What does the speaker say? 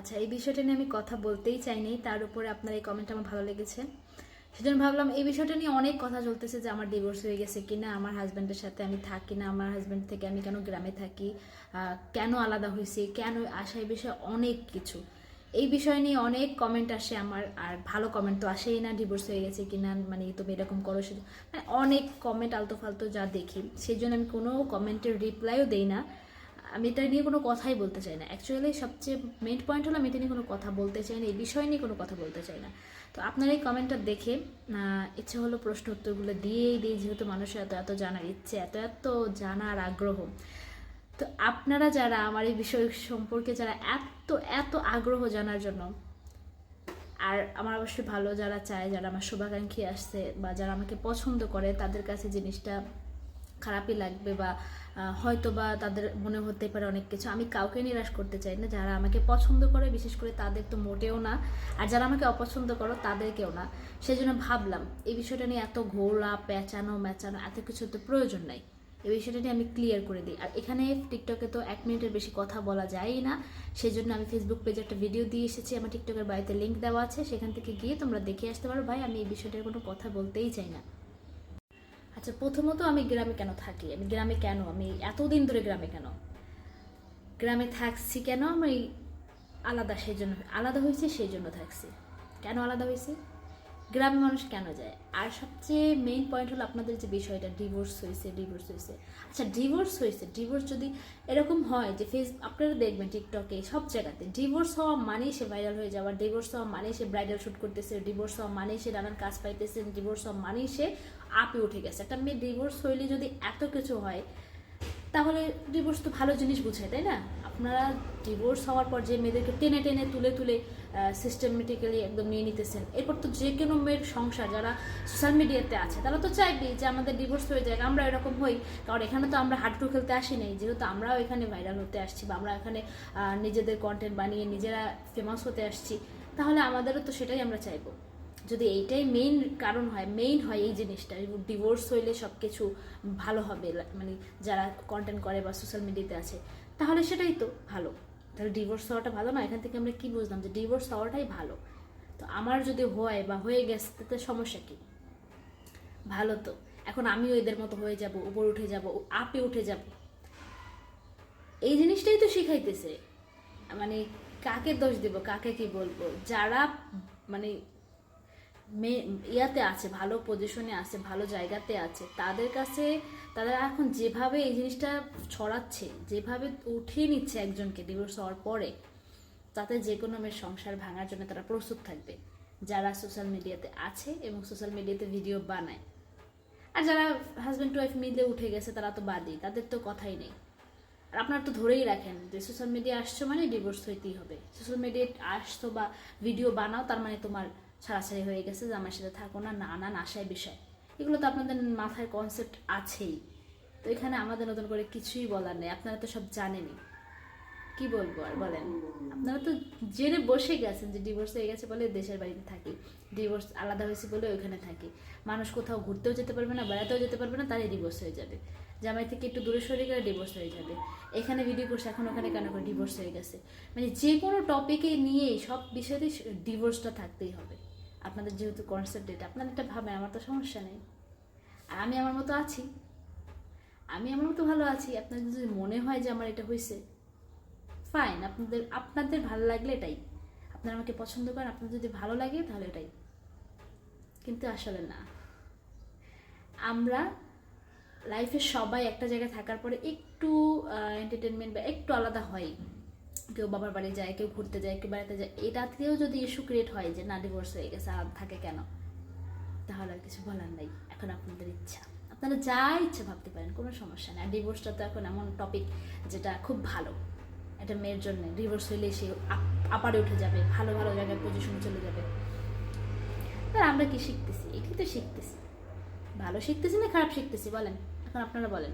আচ্ছা এই বিষয়টা নিয়ে আমি কথা বলতেই চাইনি, তার উপরে আপনার এই কমেন্ট আমার ভালো লেগেছে। সেজন্য ভাবলাম এই বিষয়টা নিয়ে অনেক কথা চলতেছে যে আমার ডিভোর্স হয়ে গেছে কিনা, আমার হাজব্যান্ডের সাথে আমি থাকি না, আমার হাজব্যান্ড থেকে আমি কেন গ্রামে থাকি কেন আলাদা হয়েছি, কেন আসা এই বিষয়ে অনেক কিছু। এই বিষয় নিয়ে অনেক কমেন্ট আসে আমার, আর ভালো কমেন্ট তো আসেই না ডিভোর্স হয়ে গেছে কিনা মানে তুমি এরকম করো সে মানে অনেক কমেন্ট আলতো ফালতো যা দেখি সেই জন্য আমি কোনো কমেন্টের রিপ্লাইও দেই না। আমি এটা নিয়ে কোনো কথাই বলতে চাই না। অ্যাকচুয়ালি সবচেয়ে মেন পয়েন্ট হলো আমি এটা নিয়ে কোনো কথা বলতে চাই না, এই বিষয় নিয়ে কোনো কথা বলতে চাই না। তো আপনার এই কমেন্টটা দেখে ইচ্ছে হলো প্রশ্ন উত্তরগুলো দিয়েই দিই, যেহেতু মানুষের এত এত জানার ইচ্ছে, এত এত জানার আগ্রহ। তো আপনারা যারা আমার এই বিষয় সম্পর্কে যারা এত এত আগ্রহ জানার জন্য, আর আমার অবশ্যই ভালো যারা চায়, যারা আমার শুভাকাঙ্ক্ষী আসছে বা যারা আমাকে পছন্দ করে, তাদের কাছে জিনিসটা খারাপই লাগবে বা হয়তো বা তাদের মনে হতে পারে অনেক কিছু। আমি কাউকে নিরাশ করতে চাই না। যারা আমাকে পছন্দ করে, বিশেষ করে তাদের তো মোটেও না। আর যারা আমাকে অপছন্দ করো, তাদেরকেও না। সেই জন্য ভাবলাম, এই বিষয়টা নিয়ে এত ঘোলা পেঁচানো ম্যাচানো, এত কিছু তো প্রয়োজন নাই। এই বিষয়টা নিয়ে আমি ক্লিয়ার করে দিই। আর এখানে টিকটকে তো এক মিনিটের বেশি কথা বলা যায়ই না। সেই জন্য আমি ফেসবুক পেজে একটা ভিডিও দিয়ে এসেছি। আমার টিকটকের বাড়িতে লিঙ্ক দেওয়া আছে। সেখান থেকে গিয়ে তোমরা দেখে আসতে পারো। ভাই, আমি এই বিষয়টার কোনো কথা বলতেই চাই না। আচ্ছা প্রথমত আমি গ্রামে কেন থাকি? আমি গ্রামে কেন? আমি এতদিন ধরে গ্রামে কেন? গ্রামে থাকছি কেন? আমি আলাদা সেই জন্য, আলাদা হয়েছে সেই জন্য থাকছি। কেন আলাদা হয়েছে? গ্রামে মানুষ কেন যায়? আর সবচেয়ে মেইন পয়েন্ট হলো আপনাদের যে বিষয়টা ডিভোর্স হয়েছে ডিভোর্স হয়েছে। আচ্ছা ডিভোর্স হয়েছে ডিভোর্স যদি এরকম হয় যে ফেস আপনারা দেখবেন টিকটকে সব জায়গাতে ডিভোর্স হওয়া মানেই সে ভাইরাল হয়ে যাওয়া ডিভোর্স হওয়া মানেই সে ব্রাইডাল শ্যুট করতেছে ডিভোর্স হওয়া মানেই সে নানান কাজ পাইতেছে ডিভোর্স হওয়া মানেই সে আপে উঠে গেছে। একটা মেয়ে ডিভোর্স হইলে যদি এত কিছু হয় তাহলে ডিভোর্স তো ভালো জিনিস বুঝায় তাই না? আপনারা ডিভোর্স হওয়ার পর যে মেয়েদেরকে টেনে টেনে তুলে তুলে সিস্টেমেটিক্যালি একদম নিয়ে নিতেছেন, এরপর তো যে কোনো মেয়ের সংসার যারা সোশ্যাল মিডিয়াতে আছে, তারা তো চাইবে যে আমাদের ডিভোর্স হয়ে যায় আমরা এরকম হই। কারণ এখানে তো আমরা হাড্ডু খেলতে আসি নাই, যেহেতু আমরাও এখানে ভাইরাল হতে আসছি বা আমরা এখানে নিজেদের কন্টেন্ট বানিয়ে নিজেরা ফেমাস হতে আসছি, তাহলে আমাদেরও তো সেটাই আমরা চাইব। যদি এইটাই মেইন কারণ হয় মেইন হয় এই জিনিসটা। ডিভোর্স হইলে সব কিছু ভালো হবে মানে যারা কন্টেন্ট করে বা সোশ্যাল মিডিয়াতে আছে, তাহলে সেটাই তো ভালো। তাহলে ডিভোর্স হওয়াটা ভালো না? এখান থেকে আমরা কি বুঝলাম যে ডিভোর্স হওয়াটাই ভালো? তো আমার যদি হয় বা হয়ে গেছে, তাতে সমস্যা কি? ভালো তো। এখন আমিও এদের মতো হয়ে যাব, উপর উঠে যাব, আপে উঠে যাব। এই জিনিসটাই তো শিখাইতেছে। মানে কাকে দোষ দেব, কাকে কি বলব? যারা মানে ইয়াতে আছে, ভালো পজিশনে আছে, ভালো জায়গাতে আছে। তাদের কাছে, তারা এখন যেভাবে এই জিনিসটা ছড়াচ্ছে, যেভাবে উঠিয়ে নিচ্ছে একজনকে ডিভোর্স হওয়ার পরে, তাতে যে কোনো মেয়ের সংসার ভাঙার জন্য তারা প্রস্তুত থাকবে। যারা সোশ্যাল মিডিয়াতে আছে এবং সোশ্যাল মিডিয়াতে ভিডিও বানায়। আর যারা হাজব্যান্ড ওয়াইফ মিলে উঠে গেছে, তারা তো বাদই, তাদের তো কথাই নেই। আর আপনারা তো ধরেই রাখেন যে সোশ্যাল মিডিয়া আসছো মানে ডিভোর্স হইতেই হবে। সোশ্যাল মিডিয়া আসতো বা ভিডিও বানাও, তার মানে তোমার ছাড়াছাড়ি হয়ে গেছে যে আমার সাথে থাকো না না না আশায় বিষয়। এগুলো তো আপনাদের মাথায় কনসেপ্ট আছেই। তো এখানে আমাদের নতুন করে কিছুই বলার নেই। আপনারা তো সব জানেনই। কি বলব আর বলেন? আপনারা তো জেনে বসে গেছেন যে ডিভোর্স হয়ে গেছে বলে দেশের বাড়িতে থাকি। ডিভোর্স আলাদা হয়েছে বলে ওইখানে থাকি। মানুষ কোথাও ঘুরতেও যেতে পারবে না, বেড়াতেও যেতে পারবে না, তারই ডিভোর্স হয়ে যাবে। জামাই থেকে একটু দূরে সরে গেলে ডিভোর্স হয়ে যাবে। এখানে ভিডিও করছে, এখন ওখানে কেন করে ডিভোর্স হয়ে গেছে? মানে যে কোনো টপিকে নিয়ে সব বিষয়তেই ডিভোর্সটা থাকতেই হবে। আপনাদের যেহেতু কনসেপ্ট এটা আপনাদের এটা ভাবেন, আমার তো সমস্যা নেই। আর আমি আমার মতো আছি। আমি আমার মতো ভালো আছি, আপনাদের যদি মনে হয় যে আমার এটা হয়েছে ফাইন আপনাদের আপনাদের ভালো লাগলে এটাই। আপনারা আমাকে পছন্দ করেন, আপনাদের যদি ভালো লাগে তাহলে এটাই। কিন্তু আসলে না। আমরা লাইফে সবাই একটা জায়গায় থাকার পরে একটু এন্টারটেনমেন্ট বা একটু আলাদা হয় কেউ বাবার বাড়ি যায়, কেউ ঘুরতে যায়, কেউ বেড়াতে যায়, এটাতেও যদি ইস্যু ক্রিয়েট হয় যে না ডিভোর্স হয়ে গেছে আলাদা থাকে কেন? তাহলে আর কিছু বলার নেই। এখন আপনাদের ইচ্ছা। আপনারা যা ইচ্ছা ভাবতে পারেন, কোনো সমস্যা নেই। আর ডিভোর্সটা তো এখন এমন টপিক যেটা খুব ভালো। একটা মেয়ের জন্য ডিভোর্স হইলে সে আপারে উঠে যাবে, ভালো ভালো জায়গায় পজিশনে চলে যাবে। আর আমরা কি শিখতেছি? এটাই তো শিখতেছি। ভালো শিখতেছি না খারাপ শিখতেছি? বলেন। এখন আপনারা বলেন।